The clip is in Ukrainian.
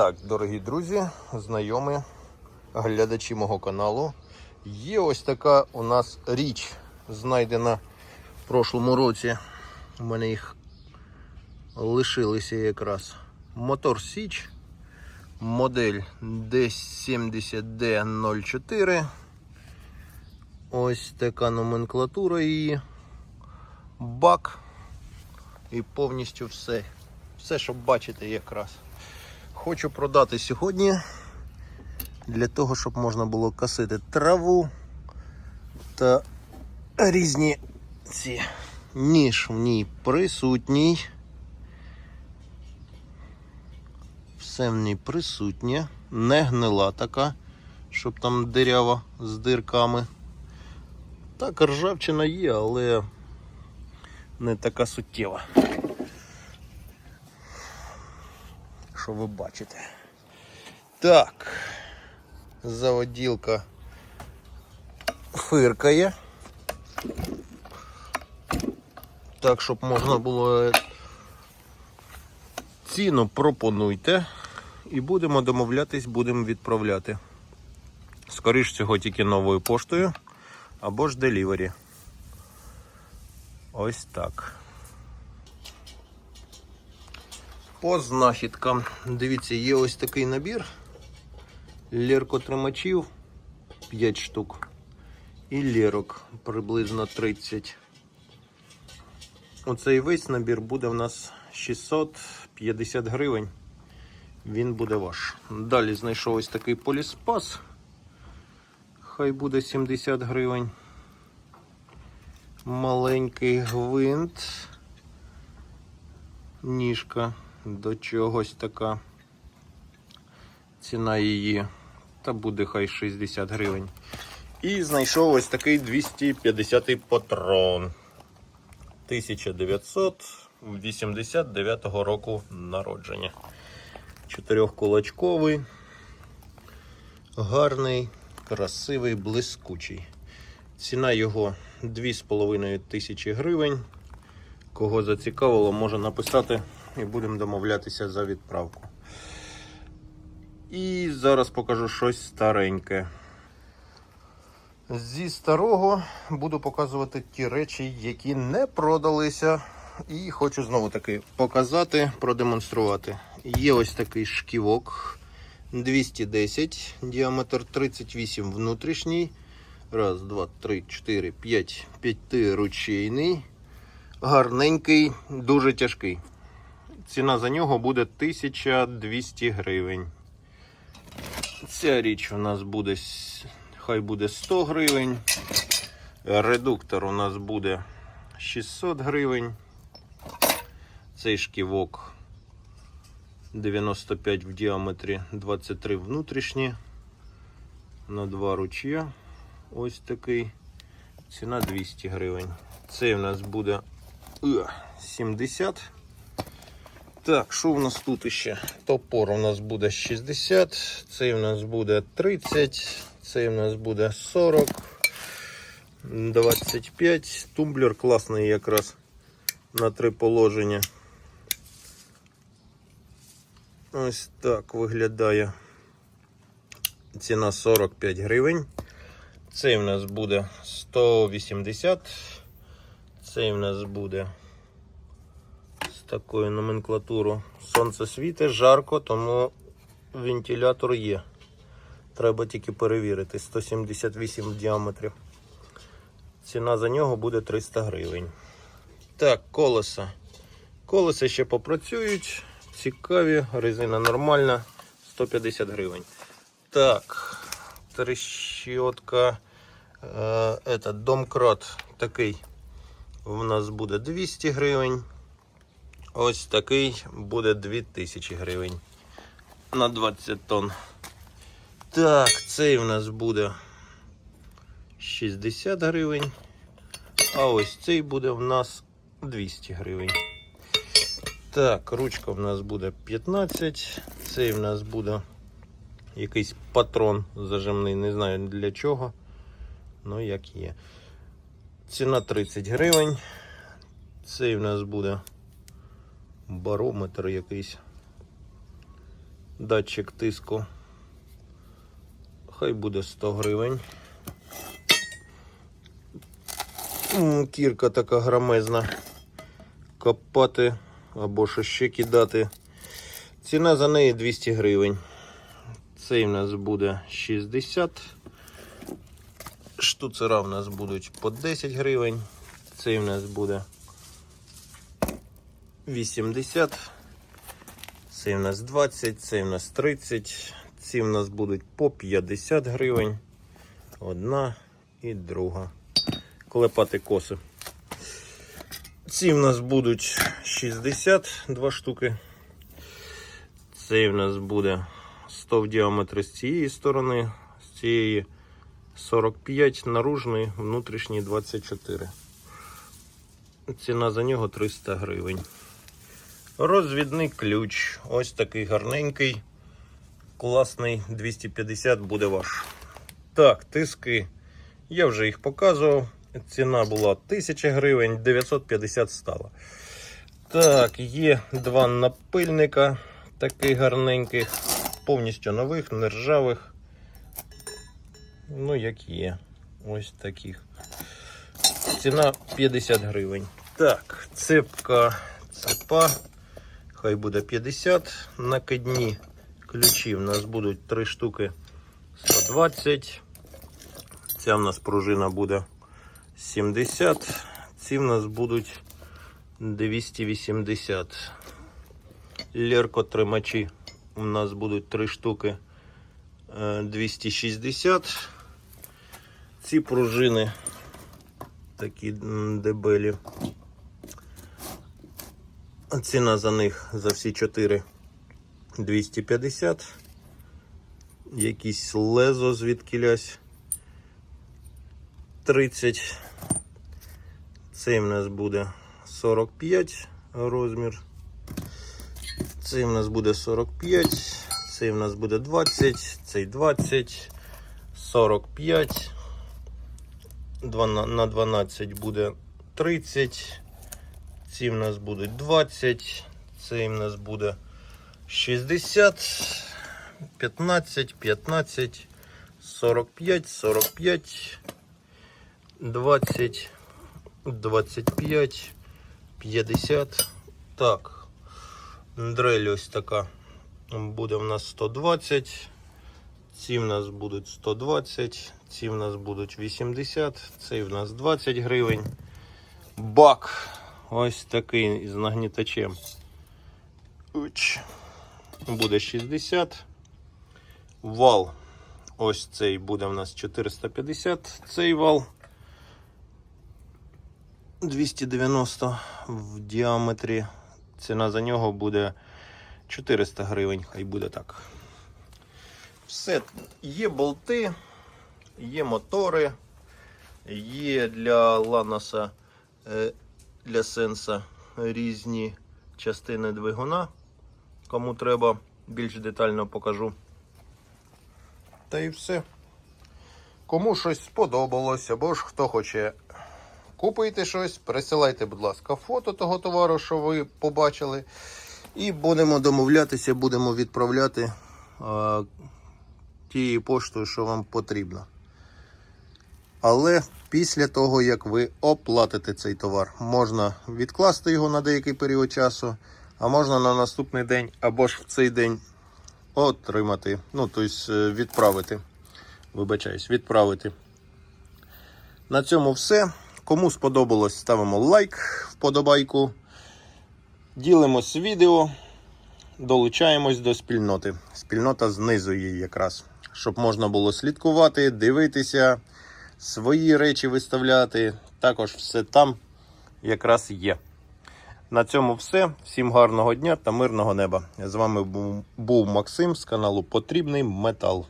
так, дорогі друзі, знайомі, глядачі мого каналу. Є ось така у нас річ, знайдена в прошлому році. У мене їх лишилися якраз. Мотор Січ, модель D70D04. Ось така номенклатура її. Бак. І повністю все. Все, що бачите якраз. Хочу продати сьогодні для того, щоб можна було косити траву та різні ці ніж в ній присутній. Все в ній присутнє, не гнила така, щоб там дирява з дирками. Так, ржавчина є, але не така суттєва. Що ви бачите? Так, заводілка фиркає. Так, щоб можна було ціну пропонуйте і будемо домовлятись, будемо відправляти. Скоріш всього тільки новою поштою або ж делівері. Ось так. По знахідкам. Дивіться, є ось такий набір ліркотримачів 5 штук. І лірок приблизно 30. Оцей весь набір буде в нас 650 гривень. Він буде ваш. Далі знайшов ось такий поліспас. Хай буде 70 гривень. Маленький гвинт. Ніжка до чогось така. Ціна її та буде хай 60 гривень. І знайшов ось такий 250 патрон. 1989 року народження. Чотирьохкулачковий, гарний, красивий, блискучий. Ціна його 2,5 тисячі гривень. Кого зацікавило, може написати і будемо домовлятися за відправку. І зараз покажу щось стареньке. Зі старого буду показувати ті речі, які не продалися. І хочу знову таки показати, продемонструвати. Є ось такий шківок 210, діаметр 38 внутрішній. Раз, два, три, чотири, п'ять, п'ятиручейний. Гарненький, дуже тяжкий. Ціна за нього буде 1200 гривень. Ця річ у нас буде, хай буде 100 гривень. Редуктор у нас буде 600 гривень. Цей шківок 95 в діаметрі, 23 внутрішні. На два ручя. Ось такий. Ціна 200 гривень. Цей у нас буде е, 70. Так, що в нас тут ще? Топор у нас буде 60, цей у нас буде 30, цей у нас буде 40, 25. Тумблер класний якраз на три положення. Ось так виглядає. Ціна 45 гривень. Цей у нас буде 180. Цей у нас буде такою номенклатурою. Сонце світить, жарко, тому вентилятор є. Треба тільки перевірити. 178 в діаметрі. Ціна за нього буде 300 гривень. Так, колеса. Колеса ще попрацюють. Цікаві, резина нормальна. 150 гривень. Так, трещотка. Е, этот, домкрат такий у нас буде 200 гривень. Ось такий буде 2000 гривень на 20 тонн. Так, цей у нас буде 60 гривень. А ось цей буде в нас 200 гривень. Так, ручка в нас буде 15. Цей в нас буде якийсь патрон зажимний, не знаю для чого. Ну, як є. Ціна 30 гривень. Цей в нас буде барометр якийсь. Датчик тиску. Хай буде 100 гривень. Кірка така громезна. Копати або що ще кидати. Ціна за неї 200 гривень. Цей в нас буде 60. Штуцера в нас будуть по 10 гривень. Цей в нас буде 80. Цей в нас 20, цей в нас 30. Ці в нас будуть по 50 гривень. Одна і друга. Клепати коси. Ці в нас будуть 60, два штуки. Цей в нас буде 100 в діаметрі з цієї сторони, з цієї 45, наружний, внутрішній 24. Ціна за нього 300 гривень. Розвідний ключ. Ось такий гарненький, класний 250 буде ваш. Так, тиски. Я вже їх показував. Ціна була 1000 гривень, 950 стала. Так, є два напильника таких гарненьких, повністю нових, нержавих. Ну, як є. Ось таких. Ціна 50 гривень. Так, цепка, цепа. Хай буде 50. Накидні ключі в нас будуть 3 штуки 120. Ця в нас пружина буде 70. Ці в нас будуть 280. Лерко тримачі у нас будуть 3 штуки е, 260. Ці пружини такі дебелі. Ціна за них за всі 4 250. Якісь лезо звідкілясь 30. Цей в нас буде 45 розмір. Цей в нас буде 45, цей в нас буде 20, цей 20, 45. Два на- на 12 буде 30. Ці в нас будуть 20, цей в нас буде 60, 15, 15, 45, 45, 20, 25, 50. Так. Дрель ось така буде в нас 120. Ці в нас будуть 120, ці в нас будуть 80, цей в нас 20 гривень. Бак ось такий з нагнітачем. Уч. Буде 60. Вал. Ось цей буде в нас 450. Цей вал 290 в діаметрі. Ціна за нього буде 400 гривень, хай буде так. Все, є болти, є мотори, є для Ланоса, е, для сенса різні частини двигуна. Кому треба, більш детально покажу. Та і все. Кому щось сподобалось, або ж хто хоче купити щось, присилайте, будь ласка, фото того товару, що ви побачили. І будемо домовлятися, будемо відправляти а, тією поштою, що вам потрібно. Але після того, як ви оплатите цей товар, можна відкласти його на деякий період часу, а можна на наступний день або ж в цей день отримати, ну, тобто е, відправити. Вибачаюсь, відправити. На цьому все. Кому сподобалось, ставимо лайк, вподобайку. Ділимось відео, долучаємось до спільноти. Спільнота знизу її якраз, щоб можна було слідкувати, дивитися, свої речі виставляти. Також все там якраз є. На цьому все. Всім гарного дня та мирного неба. З вами був- Максим з каналу Потрібний Метал.